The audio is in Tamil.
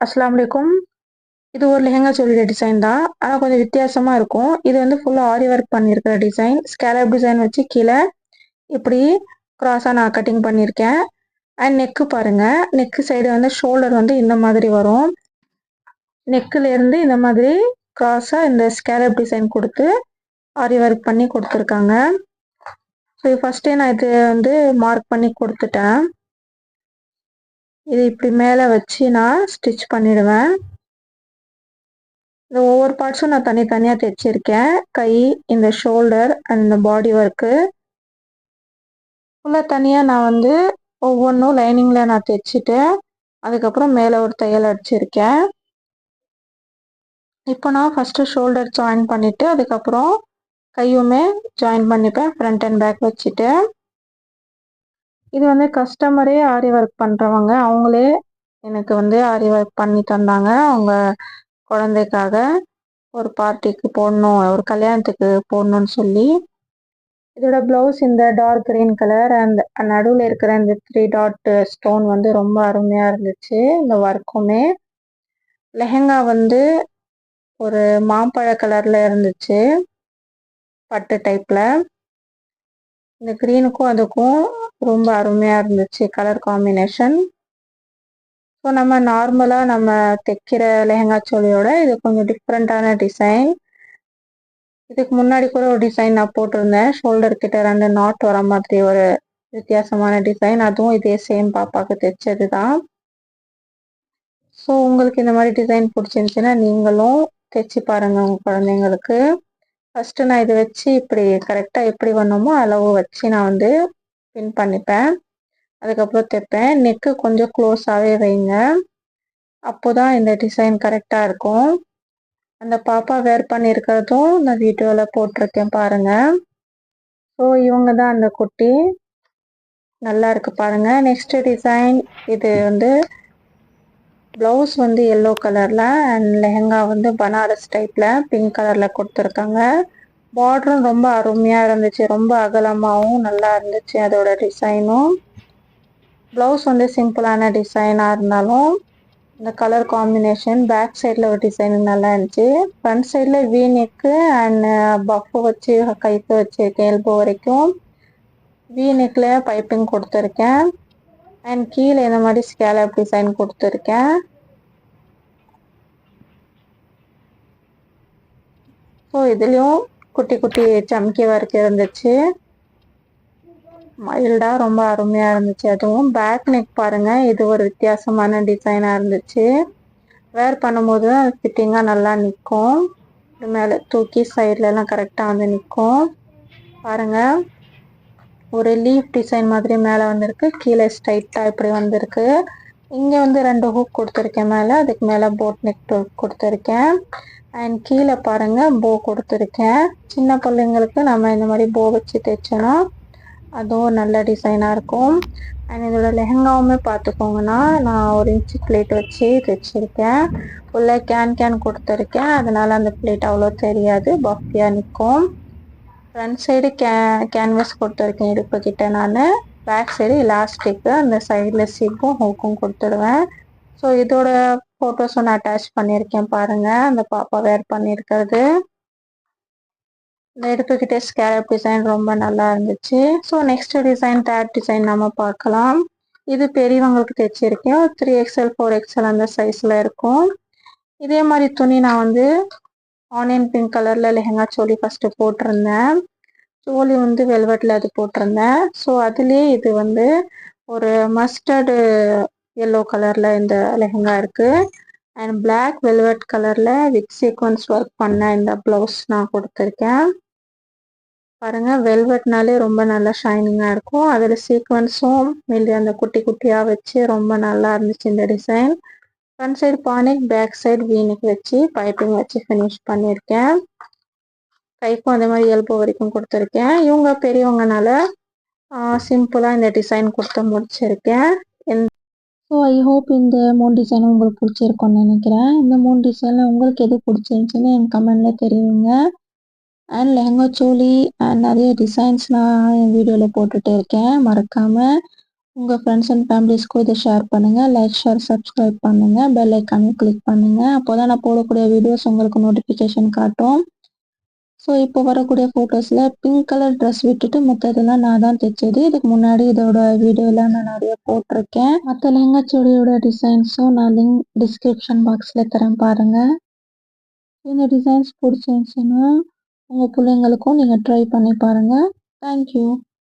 அஸ்லாம் வலைக்கும் இது ஒரு லெஹங்கா சொல்லிய டிசைன் தான். ஆனால் கொஞ்சம் வித்தியாசமாக இருக்கும். இது வந்து ஃபுல்லாக ஆரி ஒர்க் பண்ணியிருக்கிற டிசைன் ஸ்கேலப் டிசைன் வச்சு கீழே இப்படி க்ராஸாக நான் கட்டிங் பண்ணியிருக்கேன். அண்ட் நெக்கு பாருங்கள் நெக்கு சைடு வந்து ஷோல்டர் வந்து இந்த மாதிரி வரும். நெக்குலேருந்து இந்த மாதிரி க்ராஸாக இந்த ஸ்கேலப் டிசைன் கொடுத்து ஆரி ஒர்க் பண்ணி கொடுத்துருக்காங்க. ஸோ ஃபஸ்ட்டே நான் இது வந்து மார்க் பண்ணி கொடுத்துட்டேன். இது இப்படி மேலே வச்சு நான் ஸ்டிச் பண்ணிடுவேன். இந்த ஒவ்வொரு பார்ட்ஸும் நான் தனித்தனியாக தைச்சிருக்கேன். கை இந்த ஷோல்டர் அண்ட் இந்த பாடி ஒர்க்கு ஃபுல்லாக தனியாக நான் வந்து ஒவ்வொன்றும் லைனிங்கில் நான் தைச்சிட்டு அதுக்கப்புறம் மேலே ஒரு தையல் அடிச்சிருக்கேன். இப்போ நான் ஃபஸ்ட்டு ஷோல்டர் ஜாயின் பண்ணிவிட்டு அதுக்கப்புறம் கையுமே ஜாயின் பண்ணிப்பேன் ஃப்ரண்ட் அண்ட் பேக் வச்சுட்டு. இது வந்து கஸ்டமரே ஆரி ஒர்க் பண்ணுறவங்க அவங்களே எனக்கு வந்து ஆரி ஒர்க் பண்ணி தந்தாங்க. அவங்க குழந்தைக்காக ஒரு பார்ட்டிக்கு போடணும் ஒரு கல்யாணத்துக்கு போடணும்னு சொல்லி. இதோட ப்ளவுஸ் இந்த டார்க் க்ரீன் கலர் அந்த நடுவில் இருக்கிற இந்த த்ரீ டாட் ஸ்டோன் வந்து ரொம்ப அருமையாக இருந்துச்சு இந்த ஒர்க்குமே லெஹங்கா வந்து ஒரு மாம்பழ கலரில் இருந்துச்சு பட்டு டைப்பில் இந்த க்ரீனுக்கும் அதுக்கும் ரொம்ப அருமையாக இருந்துச்சு கலர் காம்பினேஷன் ஸோ நம்ம நார்மலாக நம்ம தைக்கிற லெஹங்கா சோழியோட இது கொஞ்சம் டிஃப்ரெண்ட்டான டிசைன் இதுக்கு முன்னாடி கூட ஒரு டிசைன் நான் போட்டிருந்தேன். ஷோல்டர் கிட்ட ரெண்டு நாட் வர மாதிரி ஒரு வித்தியாசமான டிசைன் அதுவும் இதே சேம் பாப்பாவுக்கு தைச்சது தான் ஸோ உங்களுக்கு இந்த மாதிரி டிசைன் பிடிச்சிருந்துச்சுன்னா நீங்களும் தைச்சி பாருங்கள் உங்கள் குழந்தைங்களுக்கு. ஃபஸ்ட்டு நான் இதை வச்சு இப்படி கரெக்டாக எப்படி பண்ணணுமோ அளவு வச்சு நான் வந்து பின் பண்ணிப்பேன். அதுக்கப்புறம் தைப்பேன். நெக்கு கொஞ்சம் க்ளோஸாகவே வைங்க. அப்போ தான் இந்த டிசைன் கரெக்டாக இருக்கும். அந்த பாப்பா வேர் பண்ணியிருக்கிறதும் நான் வீடியோவில் போட்டிருக்கேன் பாருங்கள் ஸோ இவங்க தான் அந்த குட்டி. நல்லா இருக்கு பாருங்க. நெக்ஸ்ட் டிசைன் இது வந்து ப்ளவுஸ் வந்து எல்லோ கலரில் அண்ட் லெஹங்கா வந்து பனாரஸ் டைப்பில் பிங்க் கலரில் கொடுத்துருக்காங்க. பார்டரும் ரொம்ப அருமையாக இருந்துச்சு. ரொம்ப அகலமாகவும் நல்லா இருந்துச்சு அதோட டிசைனும் ப்ளவுஸ் வந்து சிம்பிளான டிசைனாக இருந்தாலும் இந்த கலர் காம்பினேஷன் பேக் சைடில் ஒரு டிசைன் நல்லா இருந்துச்சு. ஃப்ரண்ட் சைடில் வீனிக்கு அண்ட் பஃப் வச்சு கைக்கு வச்சுருக்கேன் எல்போ வரைக்கும். வீனிக்கில் பைப்பிங் கொடுத்துருக்கேன். அண்ட் கீழே இந்த மாதிரி ஸ்கேலப் டிசைன் கொடுத்துருக்கேன். ஸோ இதுலேயும் குட்டி குட்டி சம்கி ஒர்க் இருந்துச்சு. மைல்டாக ரொம்ப அருமையாக இருந்துச்சு. அதுவும் பேக் நெக் பாருங்கள் இது ஒரு வித்தியாசமான டிசைனாக இருந்துச்சு. வேர் பண்ணும்போது ஃபிட்டிங்காக நல்லா நிற்கும். மேலே தூக்கி சைட்லலாம் கரெக்டாக வந்து நிற்கும். பாருங்கள் ஒரு லீஃப் டிசைன் மாதிரி மேலே வந்திருக்கு. கீழே ஸ்ட்ரைட்டாக இப்படி வந்திருக்கு. இங்கே வந்து ரெண்டு ஹூக் கொடுத்துருக்கேன் மேலே. அதுக்கு மேலே போட் நெக் கொடுத்துருக்கேன். அண்ட் கீழே பாருங்கள் போ கொடுத்துருக்கேன். சின்ன பிள்ளைங்களுக்கு நம்ம இந்த மாதிரி போ வச்சு தைச்சோன்னா அதுவும் நல்ல டிசைனாக இருக்கும். அண்ட் இதோட லெஹங்காவுமே பார்த்துக்கோங்கன்னா நான் ஒரு இன்ச்சு பிளேட் வச்சு தைச்சிருக்கேன். ஃபுல்லாக கேன் கேன் கொடுத்துருக்கேன். அதனால் அந்த பிளேட் அவ்வளோ தெரியாது. பஃபியாக நிற்கும். ஃப்ரண்ட் சைடு கே கேன்வஸ் கொடுத்துருக்கேன் இடுப்பு கிட்ட நான். பேக் சைடு எலாஸ்டிக்கு அந்த சைடில் சிப்பும் ஹூக்கும் கொடுத்துடுவேன். ஸோ இதோட ஃபோட்டோஸும் நான் அட்டாச் பண்ணியிருக்கேன் பாருங்கள் அந்த பாப்பா வேர் பண்ணியிருக்கிறது. இந்த எடுத்துக்கிட்டே ஸ்கேரப் டிசைன் ரொம்ப நல்லா இருந்துச்சு. So next design third design நம்ம பார்க்கலாம். இது பெரியவங்களுக்கு தைச்சிருக்கேன். த்ரீ எக்ஸ்எல் ஃபோர் எக்ஸ்எல் அந்த சைஸில் இருக்கும். இதே மாதிரி துணி நான் வந்து ஆனியன் பிங்க் கலரில் லெஹங்கா சோலி ஃபஸ்ட்டு போட்டிருந்தேன். சோழி வந்து வெல்வெட்டில் அது போட்டிருந்தேன். ஸோ அதுலேயே இது வந்து ஒரு மஸ்டர்டு எல்லோ கலரில் இந்த லெஹங்கா இருக்குது அண்ட் பிளாக் வெல்வெட் கலரில் வித் சீக்வன்ஸ் ஒர்க் பண்ண இந்த ப்ளவுஸ் நான் கொடுத்துருக்கேன். பாருங்கள் வெல்வெட்னாலே ரொம்ப நல்லா ஷைனிங்காக இருக்கும். அதில் சீக்வன்ஸும் மில்லி அந்த குட்டி குட்டியாக வச்சு ரொம்ப நல்லா இருந்துச்சு இந்த டிசைன் ஃப்ரண்ட் சைடு பானிக் பேக் சைடு வீனுக்கு வச்சு பைப்பிங் வச்சு ஃபினிஷ் பண்ணியிருக்கேன். கைக்கும் அதே மாதிரி எல்போ வரைக்கும் கொடுத்துருக்கேன். இவங்க பெரியவங்கனால சிம்பிளாக இந்த டிசைன் கொடுத்து முடிச்சிருக்கேன். ஸோ ஐ ஹோப் இந்த மூணு டிசைனும் உங்களுக்கு பிடிச்சிருக்கும்னு நினைக்கிறேன். இந்த மூணு டிசைனில் உங்களுக்கு எது பிடிச்சிருந்துச்சின்னு என் கமெண்டில் தெரியுங்க அண்ட் லெஹங்கா சோலி அண்ட் நிறைய டிசைன்ஸ் நான் என் வீடியோவில் போட்டுகிட்டே இருக்கேன். மறக்காமல் உங்கள் ஃப்ரெண்ட்ஸ் அண்ட் ஃபேமிலிஸ்க்கும் இதை ஷேர் பண்ணுங்கள் லைக் ஷேர் சப்ஸ்கிரைப் பண்ணுங்கள் பெல் ஐக்கானையும் கிளிக் பண்ணுங்கள் அப்போ தான் நான் போடக்கூடிய வீடியோஸ் உங்களுக்கு நோட்டிஃபிகேஷன் காட்டும். ஸோ இப்போ வரக்கூடிய ஃபோட்டோஸில் பிங்க் கலர் ட்ரெஸ் விட்டுட்டு மற்றதெல்லாம் நான் தான் தைச்சது. இதுக்கு முன்னாடி இதோட வீடியோலாம் நான் நிறைய போட்டிருக்கேன். மற்ற லெங்கா சுடியோட டிசைன்ஸும் நான் லிங்க் டிஸ்கிரிப்ஷன் பாக்ஸில் தரேன் பாருங்கள் இந்த டிசைன்ஸ் பிடிச்சிருந்துச்சின்னா உங்கள் பிள்ளைங்களுக்கும் நீங்கள் ட்ரை பண்ணி பாருங்கள் தேங்க்யூ